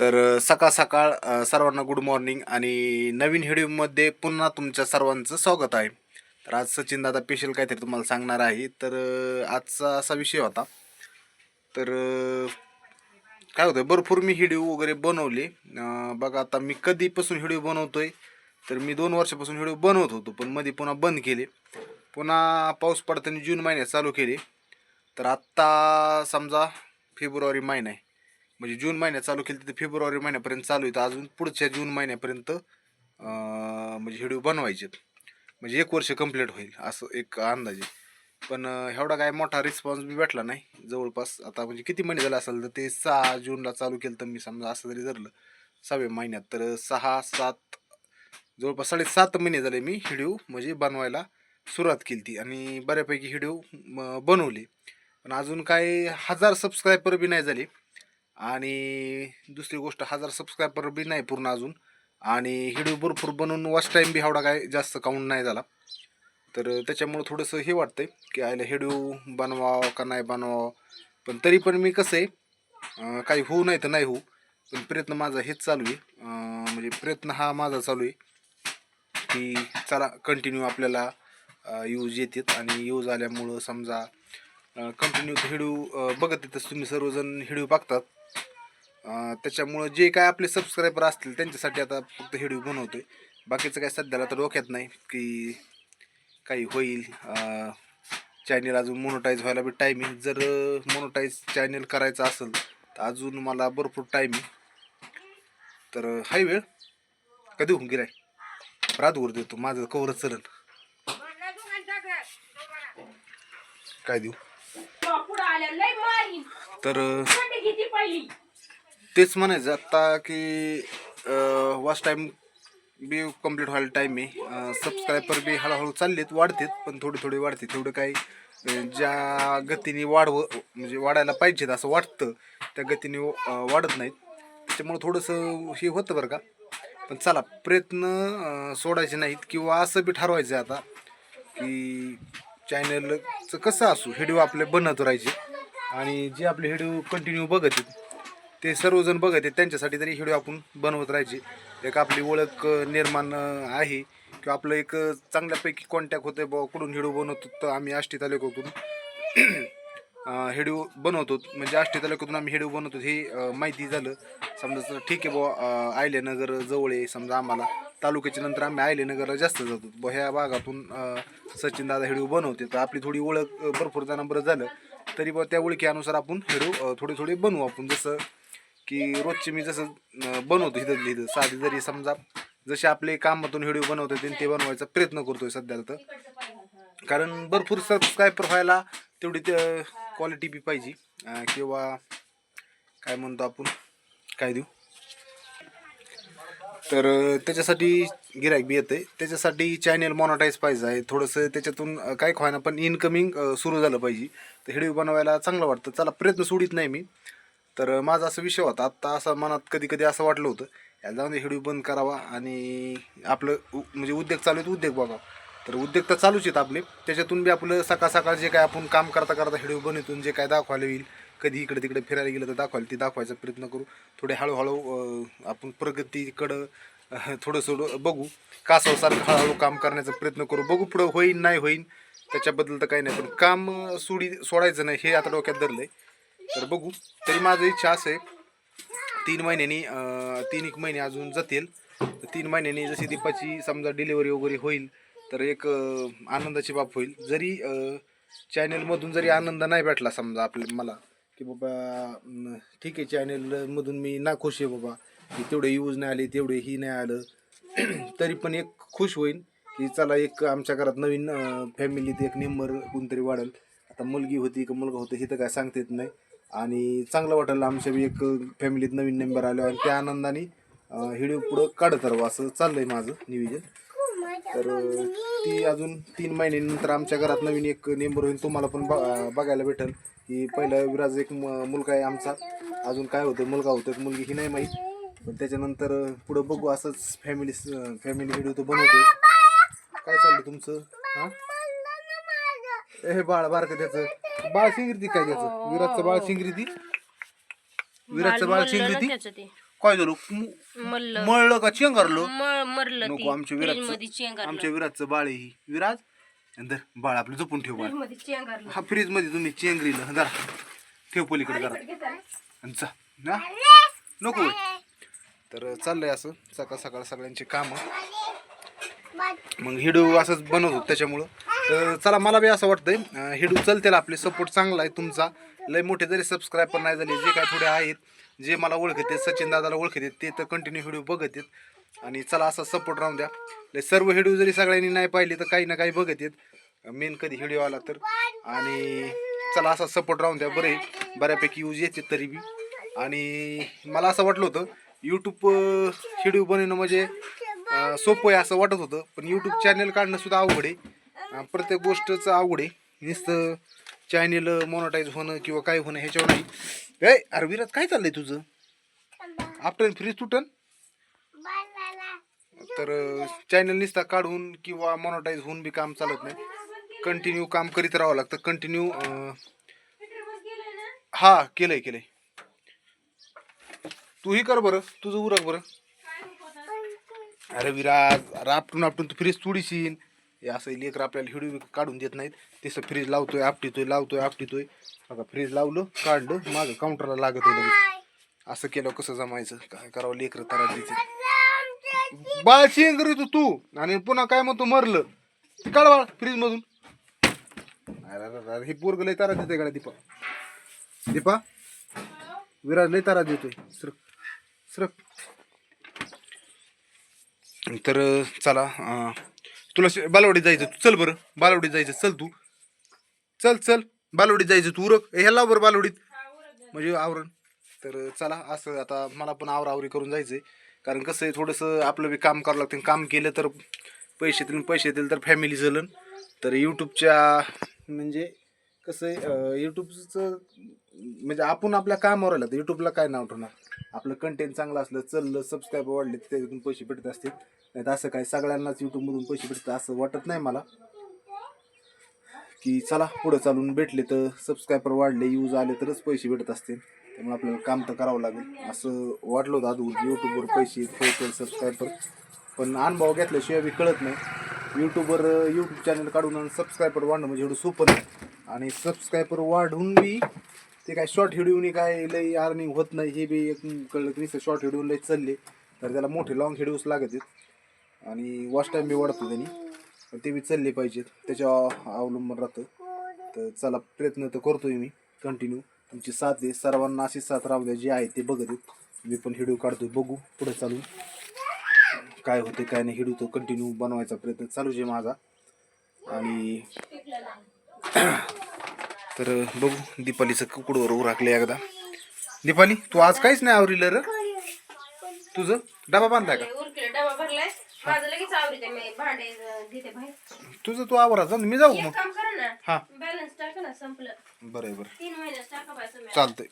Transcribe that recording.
तर सकाळ सकाळ सर्वांना गुड मॉर्निंग आणि नवीन व्हिडिओमध्ये पुन्हा तुमच्या सर्वांचं स्वागत आहे. तर आज सचिन दादा स्पेशल काहीतरी तुम्हाला सांगणार आहे. तर आजचा असा विषय होता. तर काय होतं भरपूर मी व्हिडिओ वगैरे बनवले. बघा आता मी कधीपासून व्हिडिओ बनवतोय तर मी दोन वर्षापासून व्हिडिओ बनवत होतो पण मध्ये पुन्हा बंद केले. पुन्हा पाऊस पडताना जून महिन्यात चालू केले. तर आत्ता समजा फेब्रुवारी महिना आहे. म्हणजे जून महिन्यात चालू केली तर फेब्रुवारी महिन्यापर्यंत चालू आहे. तर अजून पुढच्या जून महिन्यापर्यंत म्हणजे व्हिडिओ बनवायचे म्हणजे एक वर्ष कंप्लीट होईल असं एक अंदाजे पण एवढा काय मोठा रिस्पॉन्स बी भेटला नाही. जवळपास आता म्हणजे किती महिने झाले असेल तर ते सहा जूनला चालू केलं तर मी समजा असं जरी धरलं सहाव्या महिन्यात तर सहा सात जवळपास साडेसात महिने झाले मी व्हिडिओ म्हणजे बनवायला सुरुवात केली ती. आणि बऱ्यापैकी व्हिडिओ बनवले. पण अजून काय हजार सबस्क्रायबर बी नाही झाले. आणि दुसरी गोष्ट हजार सबस्क्रायबर बी नाही पूर्ण अजून. आणि व्हिडिओ भरपूर बनवून वॉच टाईम बी एवढा काय जास्त काउंट नाही झाला. तर त्याच्यामुळं थोडंसं हे वाटतंय की आयला व्हिडिओ बनवावं का नाही बनवावं. पण तरी पण मी कसं आहे काही होऊ नाही तर नाही होऊ. पण प्रयत्न माझा हेच चालू आहे. म्हणजे प्रयत्न हा माझा चालू आहे की चला कंटिन्यू आपल्याला यूज येतात. आणि यूज आल्यामुळं समजा कंटिन्यू व्हिडिओ बघत येतच तुम्ही सर्वजण व्हिडिओ बघतात. त्याच्यामुळं जे काय आपले सबस्क्रायबर असतील त्यांच्यासाठी आता फक्त व्हिडिओ बनवतोय. बाकीचं काय सध्याला तर डोक्यात नाही की काही होईल. चॅनेल अजून मोनोटाईज व्हायला बी आहे. जर मोनोटाईज चॅनेल करायचं असेल तर अजून मला भरपूर आहे. तर हाय वेळ. कधी होऊन गेलाय? रातभर देतो. माझं कवरच चलन. काय देऊ? तर तेच म्हणायचं आत्ता की वॉच टाईम बी कंप्लीट व्हायला टाईम आहे. सबस्क्रायबर बी हळूहळू चाललेत वाढतेत पण थोडी थोडी वाढते. तेवढं काही ज्या गतीने वाढव म्हणजे वाढायला पाहिजेत असं वाटतं त्या गतीने वाढत नाहीत. त्याच्यामुळं थोडंसं हे होतं बरं का. पण चला प्रयत्न सोडायचे नाहीत किंवा असं बी ठरवायचं आहे आता की चॅनलचं कसं असू व्हिडिओ आपले बनत राहायचे. आणि जे आपले व्हिडिओ कंटिन्यू बघत आहेत ते सर्वजण बघत आहेत त्यांच्यासाठी तरी व्हिडिओ आपण बनवत राहायची. एक आपली ओळख निर्माण आहे. किंवा आपलं एक चांगल्यापैकी कॉन्टॅक्ट होतं बुवा कुठून व्हिडिओ बनवतो तर आम्ही आष्टी तालुक्यातून व्हिडिओ बनवतो. म्हणजे आष्टी तालुक्यातून आम्ही व्हिडिओ बनवतो हे माहिती झालं. समजा तर ठीक आहे बुवा आयलेनगर जवळ आहे समजा आम्हाला तालुक्याच्या नंतर आम्ही आयलेनगरला जास्त जातो. बुवा ह्या भागातून सचिन दादा व्हिडिओ बनवते. तर आपली थोडी ओळख भरपूर जणांबरोबर झालं. तरी बुवा त्या ओळखीनुसार आपण व्हिडिओ थोडे थोडे बनवू आपण. जसं की रोजचे मी जसं अं, बनवतो इथं लिहितं साधी जरी समजा जसे आपले कामातून व्हिडिओ बनवता ते बनवायचा प्रयत्न करतोय सध्याला तर. कारण भरपूर सबस्क्रायबर व्हायला तेवढी क्वालिटी बी पाहिजे. अं, किंवा काय म्हणतो आपण काय देऊ? तर अं, त्याच्यासाठी गिरायक बी येते त्याच्यासाठी चॅनेल मॉनिटाईज पाहिजे आहे. थोडंसं त्याच्यातून अं, काय व्हायना पण इन्कमिंग सुरू झालं पाहिजे. तर व्हिडिओ बनवायला चांगलं वाटतं. चला प्रयत्न सोडित नाही मी. तर माझा असा विषय होता आत्ता असं मनात कधी कधी असं वाटलं होतं या जाऊन व्हिडिओ बंद करावा आणि आपलं उ- म्हणजे उद्योग चालू आहेत उद्योग बघा. तर उद्योग तर चालूच आहेत आपले त्याच्यातून बी आपलं सकाळ सकाळ जे काय आपण काम करता करता व्हिडिओ बनवतून जे काय दाखवायला येईल कधी इकडे तिकडे फिरायला गेलं तर दाखवायला ते दाखवायचा प्रयत्न करू. थोडे हळूहळू आपण प्रगतीकडं थोडं थोडं बघू. कासवसारखं हळूहळू काम करण्याचा प्रयत्न करू. बघू पुढं होईन नाही होईन त्याच्याबद्दल तर काही नाही. पण काम सोडी सोडायचं नाही हे आता डोक्यात धरलं आहे तर बघू. तरी माझं इच्छा असं आहे. तीन महिन्यांनी तीन एक महिने अजून जातील. तर तीन महिन्यांनी जशी दीपाची समजा डिलिव्हरी वगैरे होईल तर एक आनंदाची बाब होईल. जरी चॅनलमधून जरी आनंद नाही भेटला समजा आपल्या मला की बाबा ठीक आहे चॅनलमधून मी ना खुश आहे बाबा की तेवढे यूज नाही आले तेवढे ही नाही आलं तरी पण एक खुश होईन की चला एक आमच्या घरात नवीन फॅमिलीत एक मेंबर कोणतरी वाढेल. आता मुलगी होती का मुलगा होता हे तर काय सांगता येत नाही. आणि चांगलं वाटेल आमच्या बी एक फॅमिलीत नवीन मेंबर आलो आणि त्या आनंदाने व्हिडिओ पुढं काढत राहावं असं चाललंय माझं नियोजन तर ती अजून तीन महिन्यानंतर आमच्या घरात नवीन एक नेंबर होईल तुम्हाला पण बघायला भेटेल. की पहिला विराज एक मुलगा आहे आमचा. अजून काय होतं मुलगा होतं मुलगी ही नाही माहीत. पण त्याच्यानंतर पुढं बघू असंच फॅमिली फॅमिली व्हिडिओ तो बनवतोय. काय चाललं तुमचं? हां? हे बाळ बारक त्याचं. बाळ शिंगरी ती काय त्याचं? विराजचं बाळ शिंगरी ती विराजचं बाळ शिंगरी ती त्याचं ते. काय झालं? मळलं का चेंगारलं? म- मरलं ती. नको आमच्या विराज आमच्या विराजचं बाळ आहे ही. विराज? नंतर बाळ आपलं जपून ठेव बाळ. हा फ्रीजमध्ये तुम्ही चेंगरीला. जरा ठेव पलीकडे जरा आणि जा. ना? नको. तर चाललंय असं. सकाळ सकाळ सगळ्यांची कामं. मग हिडू असंच बनवत होत त्याच्यामुळं. तर चला मला बी असं वाटतंय. अं, हिडू चलतील आपले सपोर्ट चांगला आहे तुमचा. लय मोठे जरी सबस्क्रायबर नाही झाले जे काय थोडे आहेत जे मला ओळखते सचिन दादाला ओळखते ते तर कंटिन्यू व्हिडिओ बघत आहेत. आणि चला असा सपोर्ट राहून द्या. लय सर्व व्हिडिओ जरी सगळ्यांनी नाही पाहिले तर काही ना काही बघत आहेत. मेन कधी व्हिडिओ आला तर. आणि चला असा सपोर्ट राहून द्या. बरे बऱ्यापैकी यूज येते तरी बी. आणि मला असं वाटलं होतं यूट्यूब व्हिडिओ बनवणं म्हणजे सोपं आहे असं वाटत होतं. पण यूट्यूब चॅनल काढणं सुद्धा अवघड आहे. अं, प्रत्येक गोष्टचं आवड आहे. नुसतं चॅनेल मॉनिटाईज होणं किंवा काय होणं ह्याच्यावर नाही. ए अरे विराज काय चाललंय तुझं? आफ्टर फ्रीज तुटन तर चॅनल नुसता काढून किंवा मॉनिटाईज होऊन बी काम चालत नाही. कंटिन्यू काम करीत राहावं लागतं. कंटिन्यू हा केलंय केलंय. तूही कर बरं. तुझं उरक बरं. अरे विराज अरे आपटून आपटून तू फ्रीज तुडीशीन हे असं लेकर आपल्याला हिडू काढून देत नाहीत. तसं फ्रीज लावतोय आपटितोय लावतोय आपटितोय. बघा फ्रीज लावलं काढलं मागं काउंटरला लागत आहे लगेच. असं केलं कसं जमायचं? काय करावं? लेकर तारा बाळ शेंगरी तू तू. आणि पुन्हा काय म्हणतो मरलं. काढ बाळ फ्रीज मधून. हे पोरग लय तारा देते गाड्या दीपा. दीपा विराज लय तारा देतोय. सरक सरक तर चला तुला शे- बालवाडीत जायचं तू. चल बरं. बालवाडीत जायचं. चल तू. चल चल. बालवाडीत जायचं तू. उरक. ए, ह्याला बरं बालवाडीत. म्हणजे आवरण. तर चला असं आता मला पण आवरावरी करून जायचंय. कारण कसं आहे थोडंसं आपलं बी काम करावं लागतं. काम केलं तर पैसे येतील पैसे येतील तर फॅमिली चलन तर यूट्यूबच्या म्हणजे कसं आहे यूट्यूबचं म्हणजे आपण आपल्या कामावर आलं तर यूट्यूबला काय नाव ठेवणार? आपलं कंटेंट चांगलं असलं चललं सबस्क्राईबर वाढले तर त्याच्यातून पैसे भेटत असतील. नाही तर असं काय सगळ्यांनाच यूट्यूबमधून पैसे भेटतात असं वाटत नाही मला. की चला पुढं चालून भेटले तर सबस्क्रायबर वाढले यूज आले तरच पैसे भेटत असतील. त्यामुळे आपल्याला काम तर करावं लागेल. असं वाटलं होतं अजून यूट्यूबवर पैसे येतील सबस्क्रायबर पण अनुभव घेतल्याशिवाय बी कळत नाही. यूट्यूबवर यूट्यूब चॅनल काढून सबस्क्रायबर वाढणं म्हणजे एवढं सोपं नाही. आणि सबस्क्रायबर वाढून बी ते काय शॉर्ट हिडिओने काय लई अर्निंग होत नाही हे बी एक कळलं की शॉर्ट व्हिडिओ लई चालले. तर त्याला मोठे लॉंग व्हिडिओज लागत आहेत. आणि वॉच टाईम बी वाढतो त्यांनी. पण ते बी चालले पाहिजेत. त्याच्या अवलंबून राहतं. तर चला प्रयत्न तर करतोय मी. कंटिन्यू तुमची साथ आहे. सर्वांना अशी साथ राहू द्या जे आहे ते बघत आहेत. मी पण व्हिडिओ काढतोय. बघू पुढे चालून काय होते काय नाही हिडू तो कंटिन्यू बनवायचा प्रयत्न चालूच आहे माझा. आणि तर बघू दीपालीचं कुकडवर उराकले एकदा. दीपाली तू आज काहीच नाही आवरीलं र. तुझं? डबा बांधलाय का? उरकेला डबा भरलाय. माझं लगेच आवडते मी भांडे अं, घेते बाहेर. तुझं तू आवरा मी जाऊ एक मग. काम करा ना हा. बॅलन्स टाका ना संपलं. बरं आहे बरं. तीन महिन्यात टाका बाय तुम्ही. चालतंय.